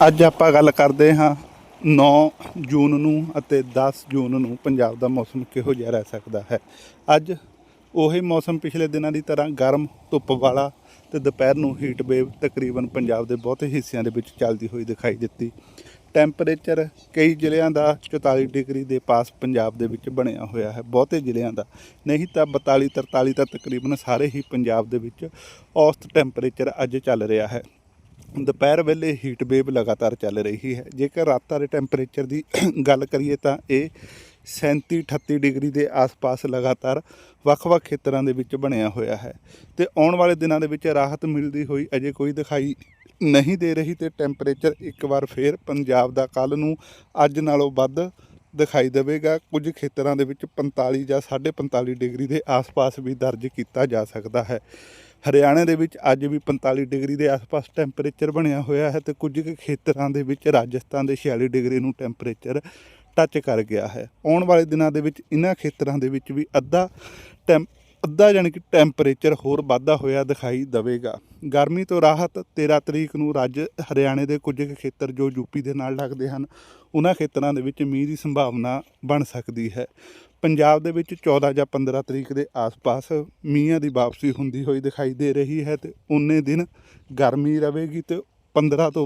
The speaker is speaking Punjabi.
ਅੱਜ ਆਪਾਂ ਗੱਲ ਕਰਦੇ ਹਾਂ 9 ਜੂਨ ਨੂੰ ਅਤੇ 10 ਜੂਨ ਨੂੰ ਪੰਜਾਬ ਦਾ ਮੌਸਮ ਕਿਹੋ ਜਿਹਾ ਰਹਿ ਸਕਦਾ ਹੈ। ਅੱਜ ਉਹੀ ਮੌਸਮ ਪਿਛਲੇ ਦਿਨਾਂ ਦੀ ਤਰ੍ਹਾਂ ਗਰਮ, ਧੁੱਪ ਵਾਲਾ ਤੇ ਦੁਪਹਿਰ ਨੂੰ ਹੀਟ ਵੇਵ ਤਕਰੀਬਨ ਪੰਜਾਬ ਦੇ ਬਹੁਤੇ ਹਿੱਸਿਆਂ ਦੇ ਵਿੱਚ ਚੱਲਦੀ ਹੋਈ ਦਿਖਾਈ ਦਿੱਤੀ। ਟੈਂਪਰੇਚਰ ਕਈ ਜ਼ਿਲ੍ਹਿਆਂ ਦਾ 44 ਡਿਗਰੀ ਦੇ ਪਾਸ ਪੰਜਾਬ ਦੇ ਵਿੱਚ ਬਣਿਆ ਹੋਇਆ ਹੈ। ਬਹੁਤੇ ਜ਼ਿਲ੍ਹਿਆਂ ਦਾ ਨਹੀਂ ਤਾਂ 42 43 ਤਾਂ ਤਕਰੀਬਨ ਸਾਰੇ ਹੀ ਪੰਜਾਬ ਦੇ ਵਿੱਚ ਔਸਤ ਟੈਂਪਰੇਚਰ ਅੱਜ ਚੱਲ ਰਿਹਾ ਹੈ। ਦੁਪਹਿਰ ਵੇਲੇ ਹੀਟ ਵੇਵ ਲਗਾਤਾਰ ਚੱਲ ਰਹੀ ਹੈ। ਜੇਕਰ ਰਾਤਾਂ ਦੇ ਟੈਂਪਰੇਚਰ ਦੀ ਗੱਲ ਕਰੀਏ ਤਾਂ ਇਹ 37 38 ਡਿਗਰੀ ਦੇ ਆਸ-ਪਾਸ ਲਗਾਤਾਰ ਵੱਖ-ਵੱਖ ਖੇਤਰਾਂ ਦੇ ਵਿੱਚ ਬਣਿਆ ਹੋਇਆ ਹੈ। ਤੇ ਆਉਣ ਵਾਲੇ ਦਿਨਾਂ ਦੇ ਵਿੱਚ ਰਾਹਤ ਮਿਲਦੀ ਹੋਈ ਅਜੇ ਕੋਈ ਦਿਖਾਈ ਨਹੀਂ ਦੇ ਰਹੀ ਤੇ ਟੈਂਪਰੇਚਰ ਇੱਕ ਵਾਰ ਫੇਰ ਪੰਜਾਬ ਦਾ ਕੱਲ ਨੂੰ ਅੱਜ ਨਾਲੋਂ ਵੱਧ ਦਿਖਾਈ ਦੇਵੇਗਾ। ਕੁਝ ਖੇਤਰਾਂ ਦੇ ਵਿੱਚ 45 ਜਾਂ 45 ਡਿਗਰੀ ਦੇ ਆਸ-ਪਾਸ ਵੀ ਦਰਜ ਕੀਤਾ ਜਾ ਸਕਦਾ ਹੈ। ਹਰਿਆਣਾ ਦੇ ਵਿੱਚ ਅੱਜ ਵੀ 45 ਡਿਗਰੀ ਦੇ ਆਸ-ਪਾਸ ਟੈਂਪਰੇਚਰ ਬਣਿਆ ਹੋਇਆ ਹੈ ਤੇ ਕੁਝ ਕੁ ਖੇਤਰਾਂ ਦੇ ਵਿੱਚ ਰਾਜਸਥਾਨ ਦੇ 46 ਡਿਗਰੀ ਨੂੰ ਟੈਂਪਰੇਚਰ ਟੱਚ ਕਰ ਗਿਆ ਹੈ। ਆਉਣ ਵਾਲੇ ਦਿਨਾਂ ਦੇ ਵਿੱਚ ਇਹਨਾਂ ਖੇਤਰਾਂ ਦੇ ਵਿੱਚ ਵੀ ਅੱਧਾ ਟੈਂਪ ਅੱਧਾ ਯਾਨੀ ਕਿ ਟੈਂਪਰੇਚਰ ਹੋਰ ਵਾਧਾ ਹੋਇਆ ਦਿਖਾਈ ਦੇਵੇਗਾ। ਗਰਮੀ ਤੋਂ ਰਾਹਤ 13 ਤਰੀਕ ਨੂੰ ਰਾਜ ਹਰਿਆਣੇ ਦੇ ਕੁਝ ਕੁ ਖੇਤਰ ਜੋ ਯੂਪੀ ਦੇ ਨਾਲ ਲੱਗਦੇ ਹਨ, ਉਹਨਾਂ ਖੇਤਰਾਂ ਦੇ ਵਿੱਚ ਮੀਂਹ ਦੀ ਸੰਭਾਵਨਾ ਬਣ ਸਕਦੀ ਹੈ। ਪੰਜਾਬ ਦੇ ਵਿੱਚ 14 ਜਾਂ 15 ਤਰੀਕ ਦੇ ਆਸ-ਪਾਸ ਮੀਂਹਾਂ ਦੀ ਵਾਪਸੀ ਹੁੰਦੀ ਹੋਈ ਦਿਖਾਈ ਦੇ ਰਹੀ ਹੈ ਤੇ ਉਨੇ ਦਿਨ ਗਰਮੀ ਰਹੇਗੀ ਤੇ 15 ਤੋਂ